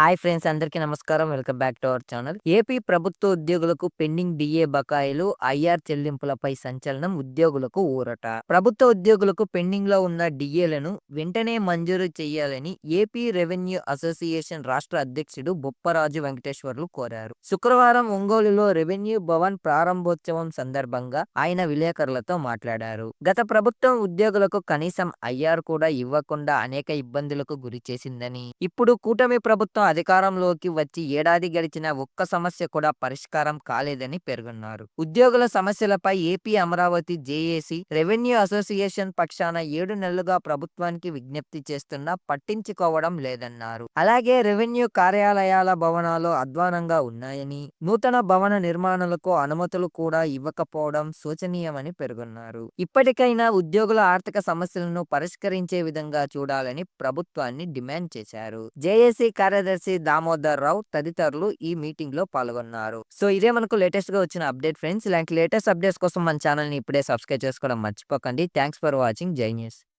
Hi friends అందరికీ నమస్కారం. Welcome back to our channel. AP ప్రభుత్వ ఉద్యోగులకు పెండింగ్ డిఏ బకాయిలు ఐఆర్ చెల్లింపులపై సంచలనం ఉద్యోగులకు ఊరట. ప్రభుత్వ ఉద్యోగులకు పెండింగ్లో ఉన్న డిఏలను వెంటనే మంజూరు చేయాలని ఏపీ రెవెన్యూ అసోసియేషన్ రాష్ట్ర అధ్యక్షుడు బొప్పరాజు వెంకటేశ్వర్లు కోరారు. శుక్రవారం ఒంగోలులో రెవెన్యూ భవన్ ప్రారంభోత్సవం సందర్భంగా ఆయన విలేకరులతో మాట్లాడారు. గత ప్రభుత్వం ఉద్యోగులకు కనీసం ఐఆర్ కూడా ఇవ్వకుండా అనేక ఇబ్బందులకు గురి చేసిందని. ఇప్పుడు కూటమి ప్రభుత్వం అధికారంలోకి వచ్చి ఏడాది గడిచిన ఒక్క సమస్య కూడా పరిష్కారం కాలేదని పేర్కొన్నారు. ఉద్యోగుల సమస్యలపై AP Amaravati JAC revenue association పక్షాన ఏడు నెలలుగా ప్రభుత్వానికి విజ్ఞప్తి చేస్తున్నా పట్టించుకోవడం లేదన్నారు. అలాగే రెవెన్యూ కార్యాలయాల భవనాలు అధ్వానంగా ఉన్నాయని నూతన భవన నిర్మాణాలకు అనుమతులు కూడా ఇవ్వకపోవడం శోచనీయమని పేర్కొన్నారు. ఇప్పటికైనా ఉద్యోగుల ఆర్థిక సమస్యలను పరిష్కరించే విధంగా చూడాలని ప్రభుత్వాన్ని డిమాండ్ చేశారు. జేఏసీ కార్యదర్శి దామోదర్ రావు తదితరులు ఈ మీటింగ్లో పాల్గొన్నారు. సో ఇదే మనకు లేటెస్ట్గా వచ్చిన అప్డేట్ ఫ్రెండ్స్. ఇలాంటి లేటెస్ట్ అప్డేట్స్ కోసం మన ఛానల్ని ఇప్పుడే సబ్స్క్రైబ్ చేసుకోవడం మర్చిపోకండి. Thanks for watching. Jai news.